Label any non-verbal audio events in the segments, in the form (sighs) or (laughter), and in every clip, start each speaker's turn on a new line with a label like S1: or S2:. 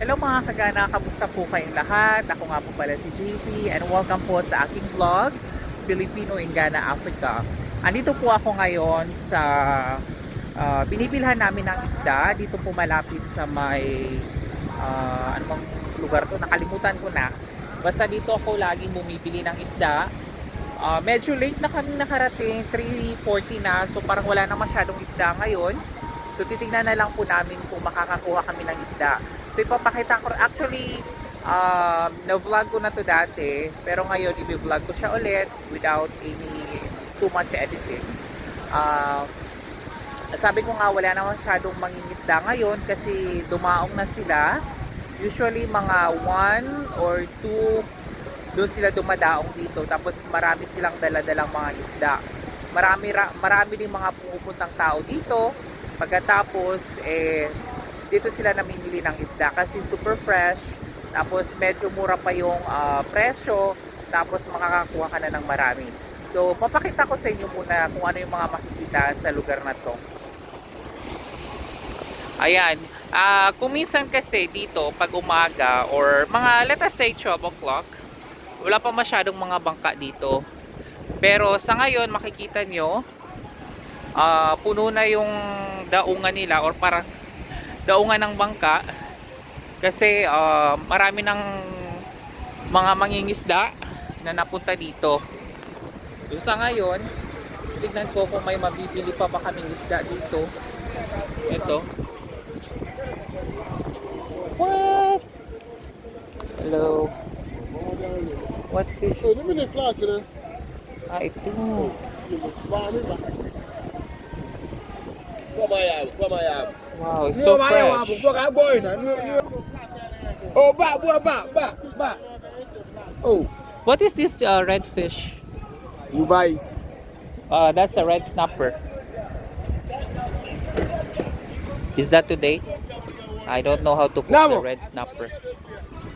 S1: Hello mga kagana, kamusta po kayong lahat? Ako nga po pala si JP and welcome po sa aking vlog, Filipino in Ghana, Africa. Andito po ako ngayon sa ah, binibilhan namin ng isda dito po malapit sa may ah, ano bang lugar to? Nakalimutan ko na. Basta dito ako laging bumibili ng isda. Ah, medyo late na kaming nakarating, 3.40 na, so parang wala na masyadong isda ngayon. So titingnan na lang po namin kung makakakuha kami ng isda. So ipapakita ko, actually, um, na-vlog ko na to dati, pero ngayon i-vlog ko siya ulit without any too much editing. Ah, sabi ko nga wala na masyadong mangingisda ngayon kasi dumaong na sila. Usually mga 1 or 2 doon sila dumadaong dito tapos marami silang daladalang mga isda. Marami ra- marami din mga pumupuntang tao dito. Pagkatapos eh dito sila namimili ng isda kasi super fresh. Tapos medyo mura pa yung ah, presyo. Tapos makakakuha ka na ng marami. So papakita ko sa inyo muna kung ano yung mga makikita sa lugar na to. Ayan. Ah, kung minsan kasi dito pag umaga or mga let us say 12 o'clock, wala pa masyadong mga bangka dito. Pero sa ngayon makikita nyo, ah, puno na yung daungan nila or parang daungan ng bangka kasi ah, marami ng mga mangingisda na napunta dito. So, sa ngayon, tignan ko kung may mabibili pa ba kaming isda dito. Ito. What? Hello. What fish
S2: Oh,
S1: is
S2: the
S1: Ah, ito. Wow, it's so fresh.
S2: Oh, back, boy, back, back, back. Oh,
S1: What is this uh, red fish?
S2: you buy it.
S1: Uh, that's a red snapper. Is that today? I don't know how to cook the
S2: Namo.
S1: red snapper.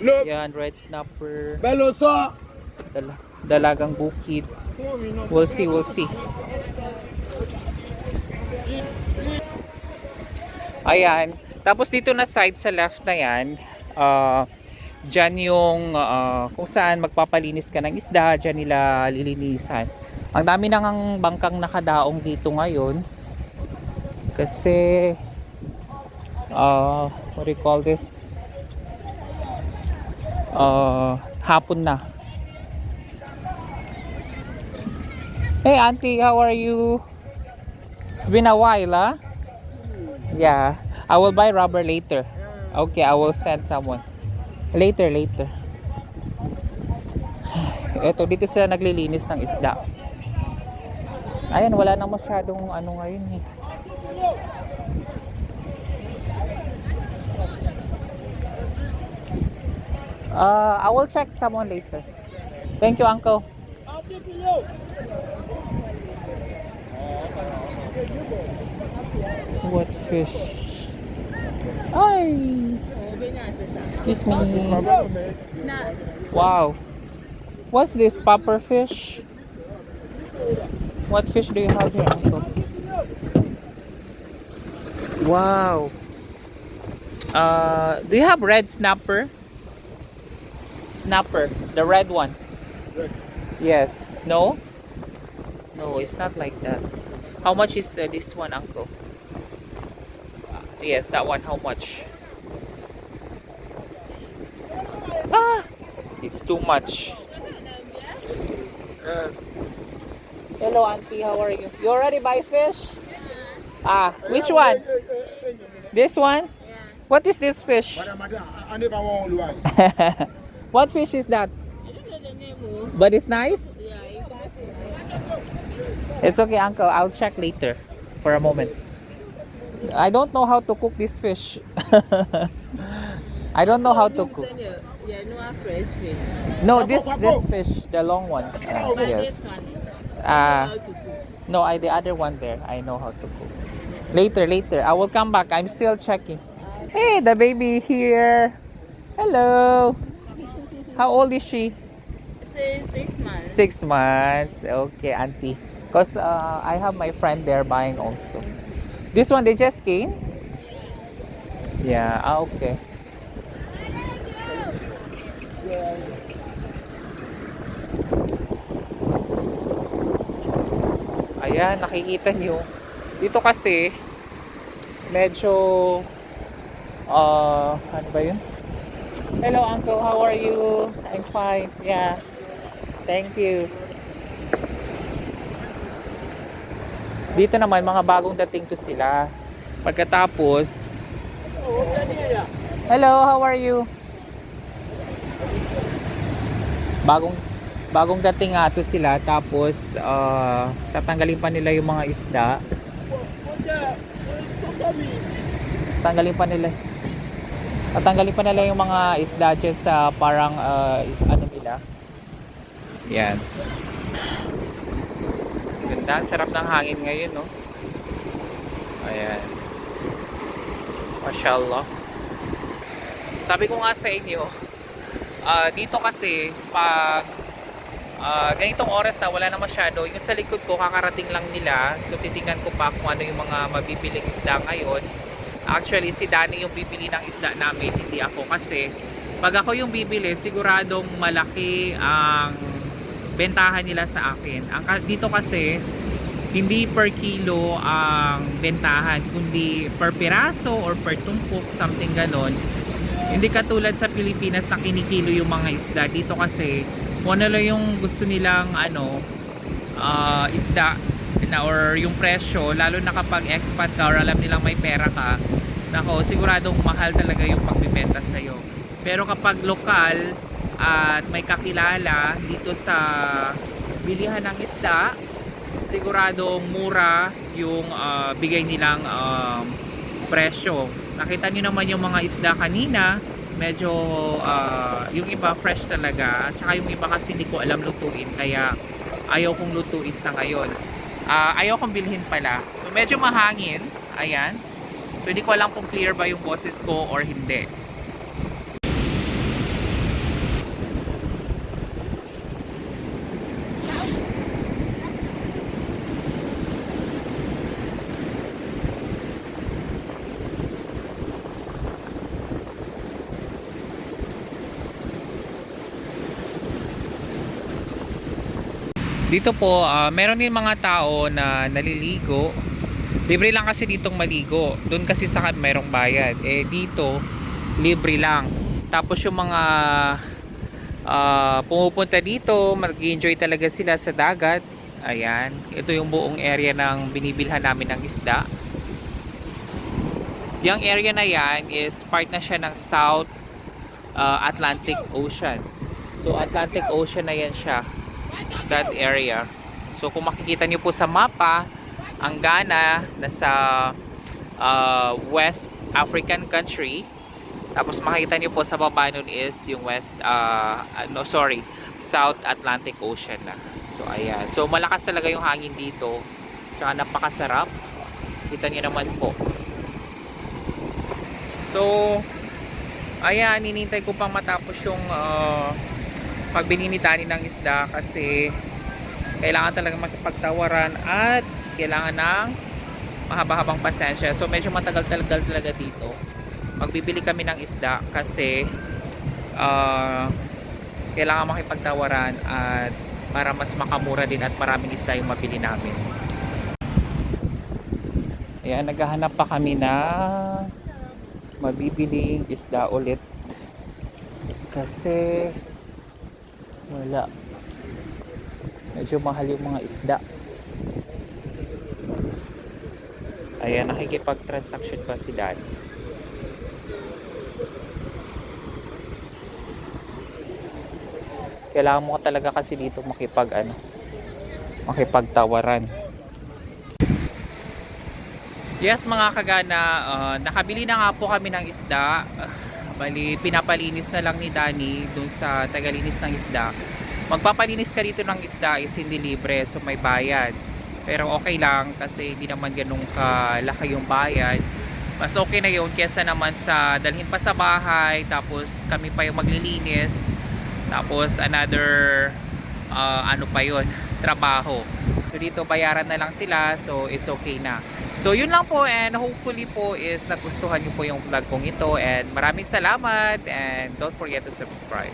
S2: Look,
S1: Yan, red snapper.
S2: bello saw.
S1: Dala dalagang bukid. We'll see, we'll see. Ayan. Tapos dito na side sa left na yan, uh, dyan yung uh, kung saan magpapalinis ka ng isda, dyan nila lilinisan. Ang dami nang bangkang nakadaong dito ngayon. Kasi, uh, what do you call this? Uh, hapon na. Hey auntie, how are you? It's been a while, huh? Yeah. I will buy rubber later. Okay, I will send someone. Later, later. (sighs) Eto, dito sila naglilinis ng isda. Ayan, wala na masyadong ano ngayon eh. Uh, I will check someone later. Thank you, uncle. What fish? Ay! Excuse me. Wow. What's this, popper fish? What fish do you have here, uncle? Wow. Uh, do you have red snapper? Snapper, the red one.
S2: Red.
S1: Yes. No? No, it's not like that. How much is uh, this one, uncle? Yes, that one. How much? Ah, it's too much.
S2: Uh,
S1: Hello, auntie. How are you? You already buy fish? Ah, which one? This one? What is this fish?
S2: Madam, madam, I never want to buy. (laughs)
S1: what fish is that?
S3: I don't know the name.
S1: But it's nice.
S3: Yeah, you can have it.
S1: It's okay, uncle. I'll check later for a moment. I don't know how to cook this fish. (laughs) I don't know how to cook.
S3: Yeah, no fresh fish.
S1: No, this this fish, the long one. Uh, yes. Uh,
S3: how to cook.
S1: no, I the other one there. I know how to cook. Later, later. I will come back. I'm still checking. Hey, the baby here. Hello. How old is she?
S3: Six months.
S1: Six months. Okay, auntie. Cause uh, I have my friend there buying also. This one they just came. Yeah. Ah, okay. Ayan, nakikita nyo. Dito kasi, medyo, uh, ano ba yun? Hello uncle, how are you? I'm fine, yeah. Thank you. Dito naman, mga bagong dating to sila. Pagkatapos, Hello, how are you? Bagong bagong dating nga to sila tapos ah, tatanggalin pa nila yung mga isda. Tatanggalin pa nila. Tatanggalin pa nila yung mga isda sa parang ah, ano nila. Yan. Ganda, sarap ng hangin ngayon, no? Ayan. Mashallah. Sabi ko nga sa inyo, ah, dito kasi pag ah, ganitong oras na wala na masyado, yung sa likod ko kakarating lang nila. So titingnan ko pa kung ano yung mga mabibiling isda ngayon. Actually si Danny yung bibili ng isda namin, hindi ako kasi pag ako yung bibili, siguradong malaki ang bentahan nila sa akin. Ang dito kasi hindi per kilo ang bentahan, kundi per piraso or per tumpok, something ganon. Hindi katulad sa Pilipinas na kinikilo yung mga isda. Dito kasi, kung ano lang yung gusto nilang ano, ah, isda na or yung presyo, lalo na kapag expat ka or alam nilang may pera ka, nako, siguradong mahal talaga yung pagbibenta sa'yo. Pero kapag lokal at may kakilala dito sa bilihan ng isda, siguradong mura yung ah, bigay nilang um, presyo. Nakita niyo naman yung mga isda kanina, medyo ah, yung iba fresh talaga. At saka yung iba kasi hindi ko alam lutuin, kaya ayaw kong lutuin sa ngayon. Ah, ayaw kong bilhin pala. So medyo mahangin, ayan. So hindi ko alam kung clear ba yung boses ko or hindi. Dito po, ah, meron din mga tao na naliligo. Libre lang kasi ditong maligo. Doon kasi sa merong bayad. Eh dito, libre lang. Tapos yung mga ah, pumupunta dito, mag-enjoy talaga sila sa dagat. Ayan. Ito yung buong area ng binibilhan namin ng isda. Yung area na yan is part na siya ng South ah, Atlantic Ocean. So Atlantic Ocean na yan siya that area. So kung makikita niyo po sa mapa, ang Ghana nasa uh, West African country. Tapos makikita niyo po sa baba nun is yung West uh, no sorry, South Atlantic Ocean na. So ayan. So malakas talaga yung hangin dito. Tsaka napakasarap. Kita niyo naman po. So ayan, ninintay ko pang matapos yung uh, pagbili ni Danny ng isda kasi kailangan talaga makipagtawaran at kailangan ng mahaba-habang pasensya. So medyo matagal-tagal talaga dito. Magbibili kami ng isda kasi uh, kailangan makipagtawaran at para mas makamura din at maraming isda yung mabili namin. Ayan, naghahanap pa kami na mabibiling isda ulit kasi wala. Medyo mahal yung mga isda. Ayan, nakikipag-transaction pa si Dad. Kailangan mo talaga kasi dito makipag ano, makipagtawaran. Yes mga kagana, uh, nakabili na nga po kami ng isda. Bali, pinapalinis na lang ni Danny dun sa tagalinis ng isda. Magpapalinis ka dito ng isda is hindi libre, so may bayad. Pero okay lang kasi hindi naman ganun kalaki yung bayad. Mas okay na yun kesa naman sa dalhin pa sa bahay, tapos kami pa yung maglilinis, tapos another uh, ano pa yun, (laughs) trabaho. So dito bayaran na lang sila, so it's okay na. So yun lang po and hopefully po is nagustuhan nyo po yung vlog kong ito and maraming salamat and don't forget to subscribe.